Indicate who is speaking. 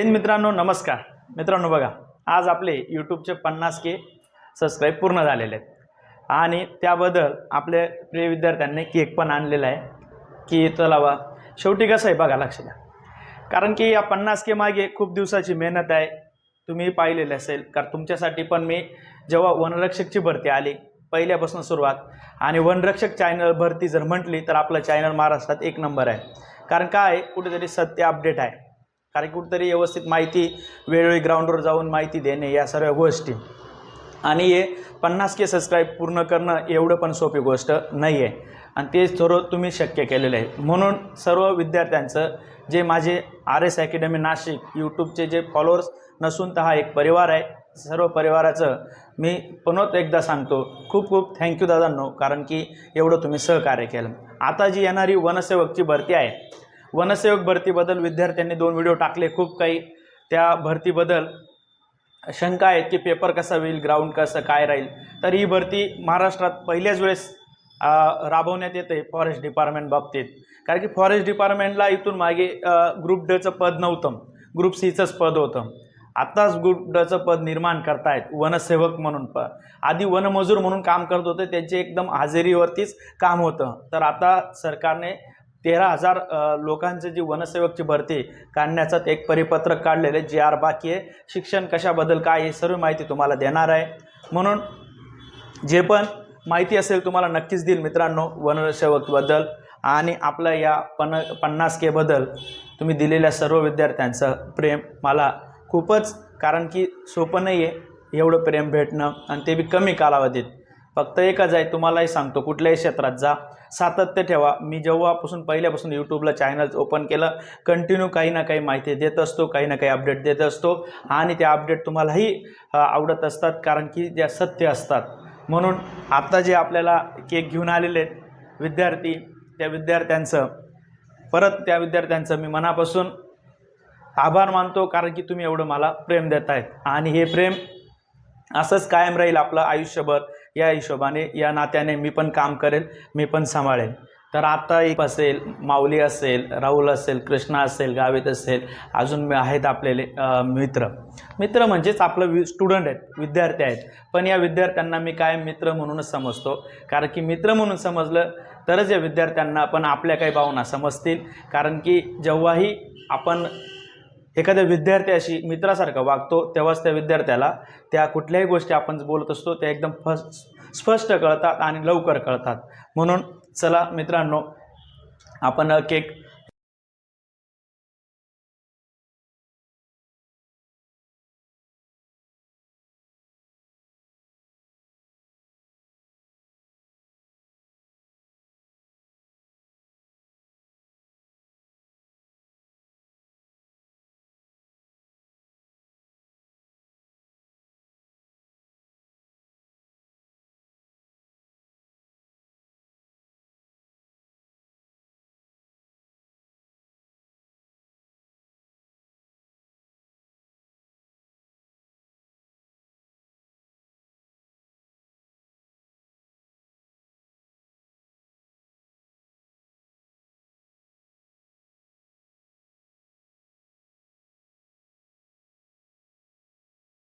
Speaker 1: जैन मित्रांनो नमस्कार. मित्रांनो बघा आज आपले यूट्यूबचे पन्नास के सबस्क्राईब पूर्ण झालेले आहेत. आणि त्याबद्दल आपल्या प्रिय विद्यार्थ्यांनी केक पण आणलेला आहे. की चला वा शेवटी कसं आहे बघा लक्ष द्या. कारण की या पन्नास के मागे खूप दिवसाची मेहनत आहे. तुम्ही पाहिलेलं असेल कारण तुमच्यासाठी पण मी जेव्हा वनरक्षकची भरती आली पहिल्यापासून सुरुवात आणि वनरक्षक चॅनल भरती जर म्हटली तर आपलं चॅनल महाराष्ट्रात एक नंबर आहे. कारण काय आहे, कुठेतरी सत्य अपडेट आहे. कारण कुठंतरी व्यवस्थित माहिती वेळोवेळी ग्राउंडवर जाऊन माहिती देणे या सर्व गोष्टी. आणि हे पन्नास के सबस्क्राईब पूर्ण करणं एवढं पण सोपी गोष्ट नाही आहे आणि तेच थोडं तुम्ही शक्य केलेलं आहे. म्हणून सर्व विद्यार्थ्यांचं जे माझे आर एस अकॅडमी नाशिक यूट्यूबचे जे फॉलोअर्स नसून तर हा एक परिवार आहे. सर्व परिवाराचं मी पुनत एकदा सांगतो खूप खूप थँक्यू दादांनो कारण की एवढं तुम्ही सहकार्य केलं. आता जी येणारी वनसेवकची भरती आहे वनसेवक भरतीबद्दल विद्यार्थ्यांनी दोन व्हिडिओ टाकले खूप काही. त्या भरतीबद्दल शंका आहेत की पेपर कसा होईल ग्राउंड कसं काय राहील. तर ही भरती महाराष्ट्रात पहिल्याच वेळेस राबवण्यात येते फॉरेस्ट डिपार्टमेंट बाबतीत. कारण की फॉरेस्ट डिपार्टमेंटला इथून मागे ग्रुप डचं पद नव्हतं. ग्रुप सीचंच पद होतं. आत्ताच ग्रुप डचं पद निर्माण करतायत वनसेवक म्हणून. प आधी वनमजूर म्हणून काम करत होते त्यांचे एकदम हजेरीवरतीच काम होतं. तर आता सरकारने तेरा हजार लोकांचे लोकांचं जी वनसेवकची भरती काढण्याचं एक परिपत्रक काढलेलं आहे आर बाकी आहे. शिक्षण कशाबद्दल काय हे सर्व माहिती तुम्हाला देणार आहे. म्हणून जे पण माहिती असेल तुम्हाला नक्कीच देईल मित्रांनो वनसेवकबद्दल. आणि आपलं या पन पन्नास केबद्दल तुम्ही दिलेल्या सर्व विद्यार्थ्यांचं प्रेम मला खूपच कारण की सोपं नाही आहे एवढं प्रेम भेटणं आणि ते बी कमी कालावधीत. फक्त एकच आहे तुम्हालाही सांगतो कुठल्याही क्षेत्रात जा. सातत्य ठेवा. मी जेव्हापासून पहिल्यापासून यूट्यूबला चॅनल ओपन केलं कंटिन्यू काही ना काही माहिती देत असतो काही ना काही अपडेट देत असतो. आणि ते अपडेट तुम्हालाही आवडत असतात कारण की त्या सत्य असतात. म्हणून आत्ता जे आपल्याला केक घेऊन आलेले आहेत विद्यार्थी त्या विद्यार्थ्यांचं परत त्या विद्यार्थ्यांचं मी मनापासून आभार मानतो कारण की तुम्ही एवढं मला प्रेम देत आहेत आणि हे प्रेम असंच कायम राहील आपलं आयुष्यभर. या हिशोबाने या नात्याने मी पण काम करेल मी पण सांभाळेल. तर आता एक असेल माऊली असेल राहुल असेल कृष्णा असेल गावित असेल अजून आहेत आपलेले मित्र. मित्र म्हणजेच आपलं वि स्टुडंट आहेत विद्यार्थी आहेत. पण या विद्यार्थ्यांना मी कायम मित्र म्हणूनच समजतो? कारण की मित्र म्हणून समजलं तरच या विद्यार्थ्यांना पण आपल्या काही भावना समजतील. कारण की जेव्हाही आपण एखाद्या विद्यार्थ्याशी मित्रासारखं वागतो तेव्हाच त्या विद्यार्थ्याला त्या कुठल्याही गोष्टी आपण बोलत असतो त्या एकदम फस स्पष्ट कळतात आणि लवकर कळतात. म्हणून चला मित्रांनो आपण केक